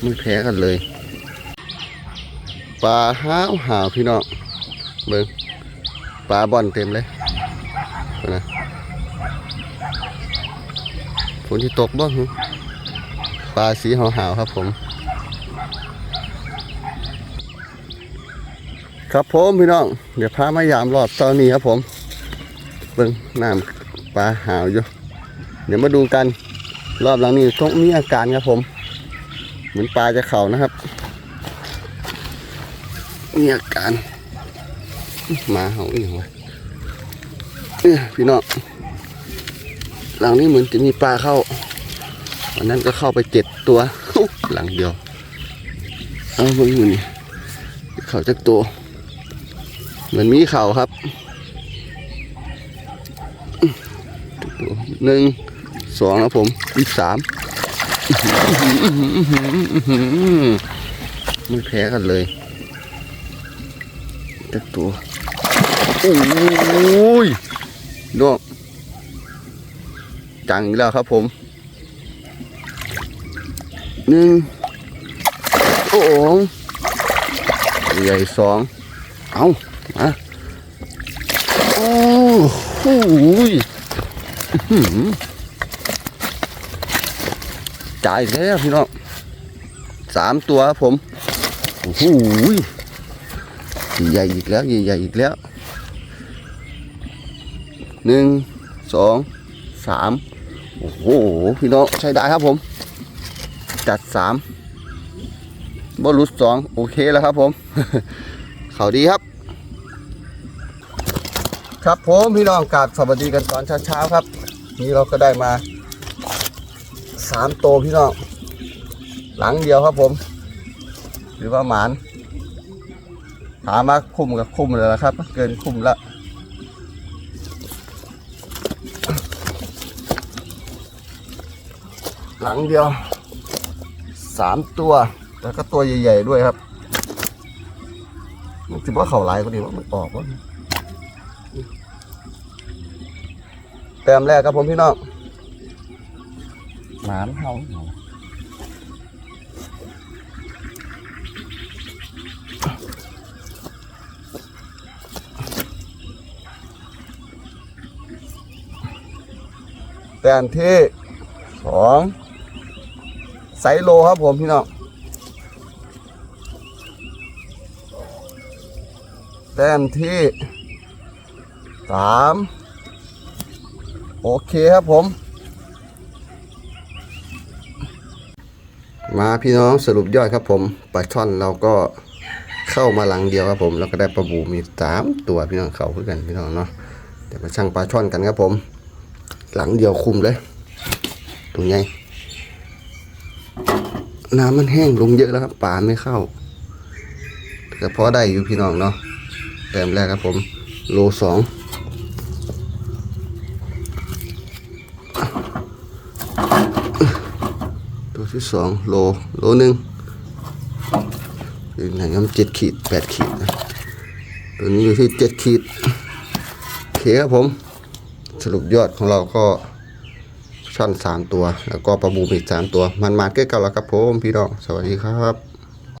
ไม่แพ้กันเลยปลาห้าวหาวพี่น้องเบิ่งปลาบอนเต็มเลยนะฝนที่ตกบ้างปลาสีหาวหาวครับผม ครับผมพี่น้อง เดี๋ยวพามายามรอบตอนนี้ครับผม เบิ่งน้ำปลาหาวอยู่ เดี๋ยวมาดูกัน รอบหลังนี้ต้องมีอาการครับผม เหมือนปลาจะเข่านะครับ มีอาการหมาเห่าอีกวะเอ้ยพี่น้องหลังนี้เหมือนจะมีปลาเข้าวันนั้นก็เข้าไปเจ็ดตัวหลังเดียวเอาเบิ่งอยู่นี่เข่าจักตัวเหมือนมีเข่าครับตัวหนึ่ง สองครับผมอีกสามไม่แพ้กันเลยจักตัว โอ้ยดอกจังอีกแล้วครับผมหนึ่งโอ้โหใหญ่สองเอามาโอ้โหยอื้อหือ จ่ายแล้วพี่น้องสามตัวครับผมโอ้โหใหญ่อีกแล้วใหญ่ๆอีกแล้วหนึ่งสองสามโอ้โหพี่น้องใช้ได้ครับผม จัดสามบอลลุสสองโอเคแล้วครับผม เขาดีครับ ครับผมพี่น้องกาบสวัสดีกันตอนเช้าๆครับ นี่เราก็ได้มา สามโตวพี่น้องหลังเดียวครับผม หรือว่าหมานถามว่าคุ้มกับคุ้มเลยละครับ เกินคุ้มละหลังเดียวสามตัว แล้วก็ตัวใหญ่ๆด้วยครับมันคิดว่าเขาหลายก็ดีว่ามันออกว่าแต้มแรกครับผมพี่น้อง หมานเฮาแต้มที่สองไซโลครับผมพี่น้องแต้มที่สามโอเคครับผม มาพี่น้องสรุปยอดครับผมปลาช่อนเราก็เข้ามาหลังเดียวครับผมแล้วก็ได้ปลาบูมีสามตัวพี่น้องเขาคือกันพี่น้องเนาะเดี๋ยวมาช่างปลาช่อนกันครับผม หลังเดียวคุมเลยตรงไงน้ำมันแห้งลงเยอะแล้วครับปลาไม่เข้าแต่พอได้อยู่พี่น้องเนาะแต้มแรกครับผม โลสอง ที่สองโลโลหนึ่งอยู่ไหนครับเจ็ดขีดแปดขีดนะตัวนี้อยู่ที่เจ็ดขีดโอเคครับผม สรุปยอดของเราก็ช่อนสามตัว แล้วก็ประบูมอีกสามตัว มันมาเกล้กันแล้วครับผมพี่น้อง สวัสดีครับ